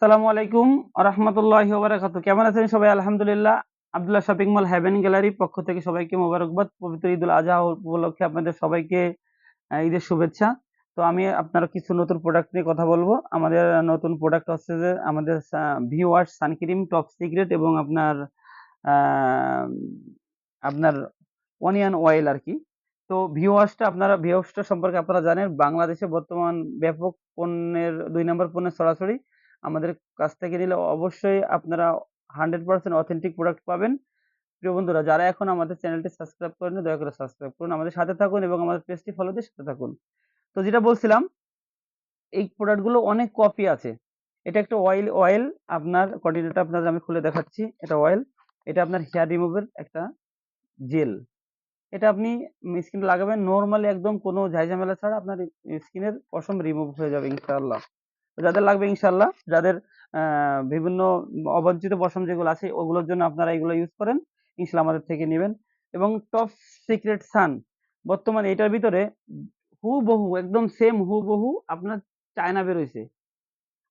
আসসালামু আলাইকুম রহমতুল্লাহ বারাকাত কেমন আছেন সবাই? আলহামদুলিল্লাহ। Abdullah shopping mall heaven gallery পক্ষ থেকে সবাইকে মোবারকবাদ। পবিত্র ঈদুল আজহা উপলক্ষে আপনাদের সবাইকে ঈদের শুভেচ্ছা। তো আমি আপনার কিছু নতুন প্রোডাক্ট নিয়ে কথা বলব। আমাদের নতুন প্রোডাক্ট হচ্ছে যে আমাদের V wash sun cream top secret এবং আপনার আপনার অনিয়ন অয়েল আর কি। তো ভিওয়াসটা আপনারা ভিওয়াসটা সম্পর্কে আপনারা জানেন। বাংলাদেশে বর্তমান ব্যাপক পণ্যের, দুই নম্বর পণ্যের সরাসরি আমাদের কাছ থেকে নিলে অবশ্যই আপনারা হান্ড্রেড পার্সেন্ট অথেন্টিক প্রোডাক্ট পাবেন। প্রিয় বন্ধুরা, যারা এখন আমাদের চ্যানেলটি সাবস্ক্রাইব করেন দয়া করে সাবস্ক্রাইব করুন। আমাদের সাথে থাকুন এবং আমাদের পেজটি ফলো দিয়ে সাথে থাকুন। তো যেটা বলছিলাম, এই প্রোডাক্টগুলো অনেক কপি আছে। এটা একটা অয়েল অয়েল আপনার কন্টিনিউটা আপনাদের আমি খুলে দেখাচ্ছি। এটা অয়েল এটা আপনার হেয়ার রিমুভের একটা জেল এটা আপনি স্কিনে লাগাবেন নর্মালি একদম কোনো ঝাইঝামেলা ছাড়া আপনার স্কিনের পশম রিমুভ হয়ে যাবে, ইনশাআল্লাহ। যাদের লাগবে ইনশাআল্লাহ, যাদের বিভিন্ন অবাঞ্ছিত পশম যেগুলো আছে, ওগুলোর জন্য আপনারা এগুলো ইউজ করেন, ইনশাআল্লাহ আমাদের থেকে নেবেন। এবং টপ সিক্রেট সান বর্তমানে এটার ভিতরে হুবহু, একদম সেম হুবহু আপনার চায়না বেরোইছে,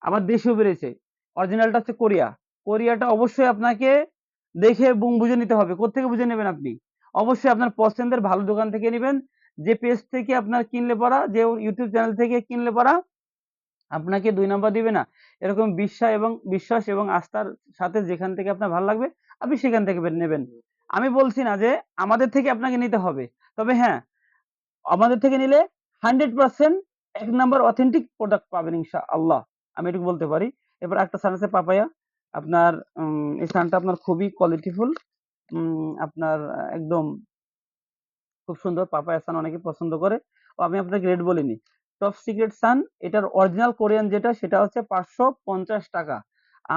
আবার দেশেও বেরোইছে। অরিজিনালটা হচ্ছে কোরিয়া। কোরিয়াটা অবশ্যই আপনাকে দেখে বুম বুঝে নিতে হবে, কোত্থেকে বুঝে নেবেন আপনি? অবশ্যই আপনার পছন্দের ভালো দোকান থেকে নেবেন, যে পেজ থেকে আপনার কিনলে পড়া, যে ইউটিউব চ্যানেল থেকে কিনলে পড়া আপনাকে দুই নাম্বার দিবে না। এরকম বিশ্বাস এবং বিশ্বাস এবং আস্থার সাথে যেখান থেকে আপনার ভালো লাগবে, আপনি সেখান থেকে নেবেন। আমি বলছি না যে আমাদের থেকে আপনাকে নিতে হবে, তবে হ্যাঁ আমাদের থেকে নিলে হান্ড্রেড পার্সেন্ট এক নাম্বার অথেন্টিক প্রোডাক্ট পাবেন ইনশা আল্লাহ আমি এটুকু বলতে পারি। এবার একটা সান আছে, পাপায়া। আপনার এই সানটা আপনার খুবই কোয়ালিটিফুল আপনার একদম খুব সুন্দর। পাপায়া সান অনেকে পছন্দ করে। আমি আপনাকে রেট বলিনি। টপ সিক্রেট সান এটার অরিজিনাল কোরিয়ান যেটা, সেটা হচ্ছে পাঁচশো পঞ্চাশ টাকা।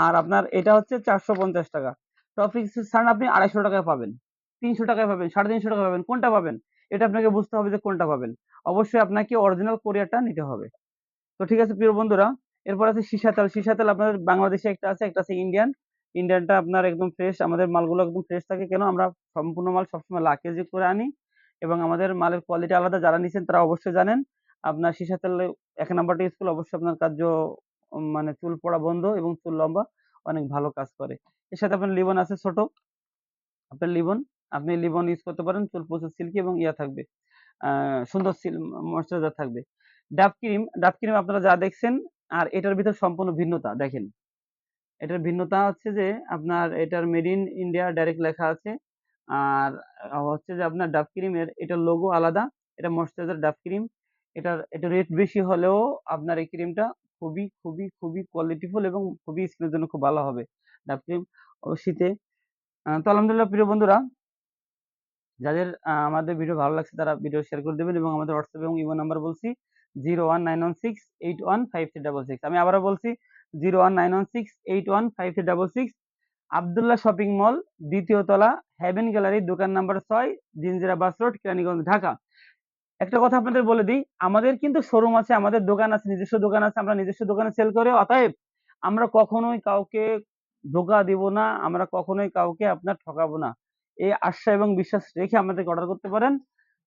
আর আপনার এটা হচ্ছে চারশো পঞ্চাশ টাকা। টপ সিক্রেট সান আপনি আড়াইশো টাকায় পাবেন, তিনশো টাকায় পাবেন, সাড়ে তিনশো টাকা পাবেন, কোনটা পাবেন? এটা আপনাকে বুঝতে হবে যে কোনটা পাবেন। অবশ্যই আপনাকে অরিজিনাল কোরিয়ারটা নিতে হবে। তো ঠিক আছে প্রিয় বন্ধুরা, এরপর আছে সীসা তেল সীসা তেল আপনাদের বাংলাদেশে একটা আছে একটা আছে ইন্ডিয়ান ইন্ডিয়ানটা আপনার একদম ফ্রেশ আমাদের মালগুলো একদম ফ্রেশ থাকে। কেন? আমরা সম্পূর্ণ মাল সবসময় লাকেজে করে আনি এবং আমাদের মালের কোয়ালিটি আলাদা। যারা নিচ্ছেন তারা অবশ্যই জানেন। আপনার সীসা তেল এক নাম্বারটা ইউজ করলে অবশ্যই আপনার কার্য মানে চুল পড়া বন্ধ এবং চুল লম্বা অনেক ভালো কাজ করে। এর সাথে আপনার লিবন আছে ছোট। আপনার লিবন, আপনি লিবন ইউজ করতে পারেন, চুল প্রচুর সিল্কি এবং ইয়া থাকবে। সুন্দর ময়শ্চারাইজার থাকবে। ডাব ক্রিম ডাব ক্রিম আপনারা যা দেখছেন, আর এটার ভিতর সম্পূর্ণ ভিন্নতা দেখেন। এটার ভিন্নতা হচ্ছে যে, আপনার এটার মেড ইন ইন্ডিয়া ডাইরেক্ট লেখা আছে। আর হচ্ছে যে আপনার ডাব ক্রিমের, এটার লোগো আলাদা, এটা ময়শ্চারাইজার ডাব ক্রিম। এটার এটা রেট বেশি হলেও আপনার এই ক্রিমটা খুবই খুবই খুবই কোয়ালিটিফুল এবং খুবই স্কিনের জন্য খুব ভালো হবে। ডাব ক্রিম শীতে তো। আলহামদুলিল্লাহ প্রিয় বন্ধুরা, যাদের আমাদের ভিডিও ভালো লাগছে তারা ভিডিও শেয়ার করে দেবেন এবং আমাদের হোয়াটসঅ্যাপ এবং ইমো নাম্বার বলছি zero one nine one six eight one five three double six আমি আবারও বলছি zero one nine one six eight one five three double six Abdullah shopping mall দ্বিতীয় তলা হেভেন গ্যালারি দোকান নাম্বার ছয়, Jinjira bus road Keraniganj, Dhaka. একটা কথা আপনাদের বলে দিই, আমাদের কিন্তু শোরুম আছে, আমাদের দোকান আছে, নিজস্ব দোকান আছে, আমরা নিজস্ব দোকানে সেল করে। অতএব আমরা কখনোই কাউকে ধোকা দিব না, আমরা কখনোই কাউকে আপনার ঠকাবো না। এই আশা এবং বিশ্বাস রেখে আমাদেরকে অর্ডার করতে পারেন।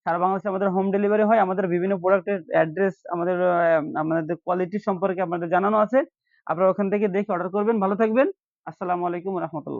সারা বাংলাদেশে আমাদের হোম ডেলিভারি হয়, আমাদের বিভিন্ন প্রোডাক্টের অ্যাড্রেস আমাদের আমাদের কোয়ালিটি সম্পর্কে আপনাদের জানানো আছে। আপনারা ওখান থেকে দেখে অর্ডার করবেন। ভালো থাকবেন। আসসালামু আলাইকুম রহমতুল্লাহ।